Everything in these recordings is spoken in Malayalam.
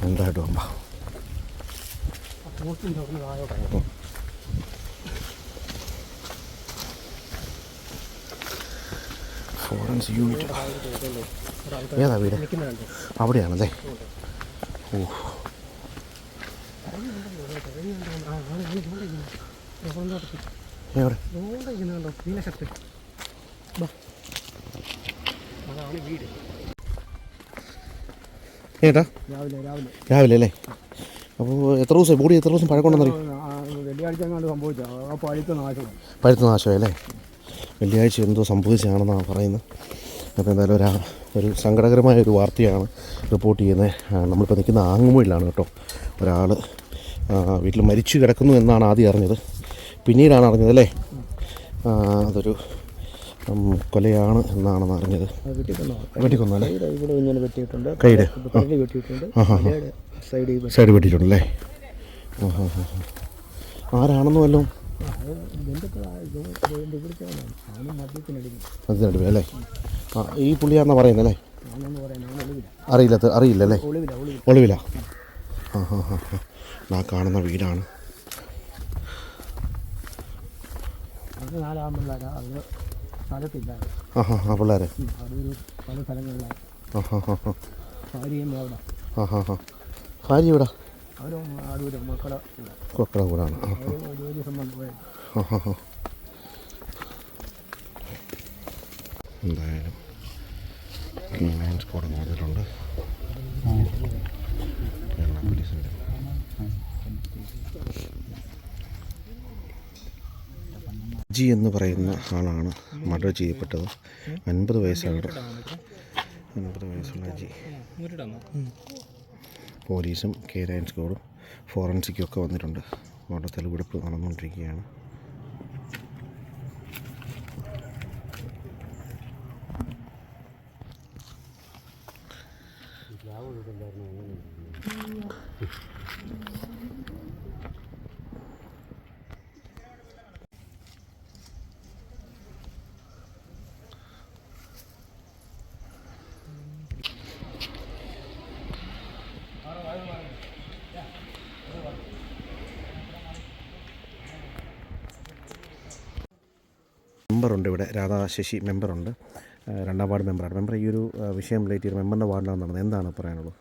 ഫ്രണ്ടായിട്ട് വമ്പ ഫോറൻസ് യൂണിറ്റ് ഏതാ വീട്? അവിടെയാണല്ലേ? ഓ എവിടെ? വീട് ഏട്ടാ? രാവിലെ അല്ലേ? അപ്പോൾ എത്ര ദിവസം ബോഡി എത്ര ദിവസം പഴക്കമുണ്ടെന്നറിയോ പഴുത്ത നാശമായി അല്ലേ? വെള്ളിയാഴ്ച എന്തോ സംഭവിച്ചതാണെന്നാണ് പറയുന്നത്. അപ്പോൾ എന്തായാലും ഒരു ഒരു സങ്കടകരമായ ഒരു വാർത്തയാണ് റിപ്പോർട്ട് ചെയ്യുന്നത്. നമ്മളിപ്പോൾ നിൽക്കുന്ന ആങ്ങുമൊഴിലാണ് കേട്ടോ. ഒരാൾ വീട്ടിൽ മരിച്ചു കിടക്കുന്നു എന്നാണ് ആദ്യം അറിഞ്ഞത്. പിന്നീടാണ് അറിഞ്ഞത് അല്ലേ? അതൊരു കൊലയാണ് എന്നാണെന്ന് അറിഞ്ഞത്. ഇവിടെ ഇങ്ങനെ വെട്ടിയിട്ടുണ്ട്. കൈയുടെ വെട്ടിയിട്ടുണ്ട്. സൈഡ് വെട്ടിയിട്ടുണ്ടല്ലേ? ആരാണെന്നു ആരാണെന്ന് വല്ലതും? അല്ലേ? ആ ഈ പുള്ളിയാണെന്നാ ഒളിവില്ല അറിയില്ല അറിയില്ല അല്ലേ ഒളിവില്ല ഒളിവില്ല ഒളിവില? ആ ഹാ ഹാ ഹാ ആ കാണുന്ന വീടാണ്. അത് നാലാം പിള്ളേരാ. അത് സ്ഥലത്തില്ല. ആ ഹാ ഹാ പിള്ളേരെ. അതൊരു പല സ്ഥലങ്ങളിലായി ആ ഹാ ഹാ ഹാ ഭാര്യയും അവിടെ. ആ ഹാ ഹാ ഭാര്യ ഇവിടെ അവരും ആടൂരും മക്കളെ ഇല്ല കൊക്കട കൂടാണ്. ആ ജോലി സംബന്ധം പോയത് ഹാ ഹാ ഹാ എന്തായാലും കോഡ് നോക്കിയിട്ടുണ്ട്. കേരള പോലീസിന്റെ. ജി എന്ന് പറയുന്ന ആളാണ് മർഡർ ചെയ്യപ്പെട്ടത്. അൻപത് വയസ്സാണ്. അൻപത് വയസ്സുള്ള ജി. പോലീസും കെ ലയൺസ് കോഡും ഫോറൻസിക്കും ഒക്കെ വന്നിട്ടുണ്ട്. അവിടെ തെളിവെടുപ്പ് നടന്നുകൊണ്ടിരിക്കുകയാണ്. മെമ്പറുണ്ട് ഇവിടെ രാധാ ശശി മെമ്പറുണ്ട് രണ്ടാം വാർഡ് മെമ്പറാണ്. മെമ്പർ ഈ ഒരു വിഷയം റിലേറ്റ് ചെയ്ത് മെമ്പറിന്റെ വാർഡിലാണ് നടന്നത് എന്താണ് പറയാനുള്ളത്?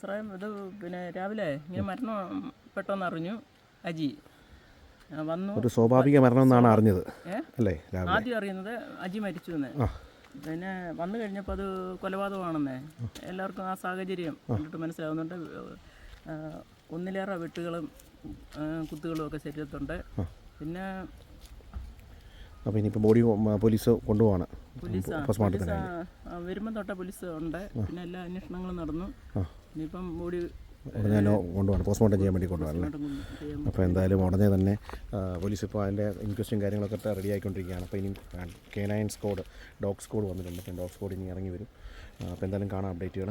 സാറേ ഇത് പിന്നെ രാവിലെ ഇങ്ങനെ മരണം പെട്ടെന്ന് അറിഞ്ഞു അജി. വന്നു. ഒരു സ്വാഭാവിക മരണം എന്നാണ് അറിഞ്ഞത്. അല്ലേ ആദ്യം അറിയുന്നത് അജി മരിച്ചു എന്ന് പിന്നെ വന്നു കഴിഞ്ഞപ്പോൾ അത് കൊലപാതകമാണെന്നേ. എല്ലാവർക്കും ആ സാഹചര്യം കണ്ടിട്ട് മനസ്സിലാവുന്നുണ്ട്. ഒന്നിലേറെ വെട്ടുകളും കുത്തുകളും ഒക്കെ ശരീരത്തുണ്ട്. പിന്നെ അപ്പോൾ ഇനിയിപ്പോൾ ബോഡി പോലീസ്? കൊണ്ടുപോവാണ് പോസ്റ്റ്മോർട്ടത്തിന് പോലീസ് ആ, വരുമ്പം തൊട്ട പോലീസ് ഉണ്ട്. പിന്നെ എല്ലാ അന്വേഷണങ്ങളും നടന്നു. ഇനിയിപ്പം ബോഡി ഉടനെ തന്നെ കൊണ്ടുപോകണം. പോസ്റ്റ്മോർട്ടം ചെയ്യാൻ വേണ്ടി കൊണ്ടുപോകണം അപ്പോൾ എന്തായാലും ഉടനെ തന്നെ പോലീസ് ഇപ്പോൾ അതിന്റെ ഇൻക്വസ്റ്റും കാര്യങ്ങളൊക്കെ റെഡി ആയിക്കൊണ്ടിരിക്കുകയാണ്. അപ്പോൾ ഇനി K nine squad dog squad വന്നിട്ടുണ്ട്. അപ്പം ഡോഗ് സ്കോഡ് ഇനി ഇറങ്ങി വരും. അപ്പോൾ എന്തായാലും കാണാം അപ്ഡേറ്റുകൾ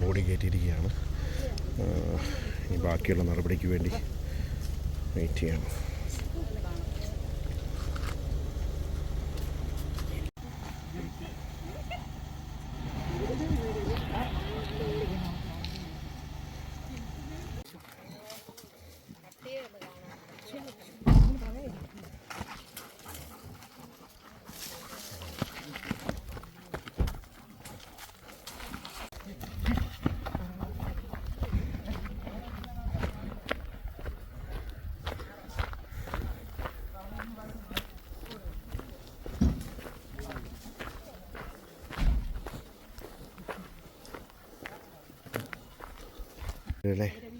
ബോഡി കയറ്റിയിരിക്കുകയാണ്. ഇനി ബാക്കിയുള്ള നടപടിക്ക് വേണ്ടി വെയിറ്റ് ചെയ്യണം. അല്ലേ വീട്ടിൽ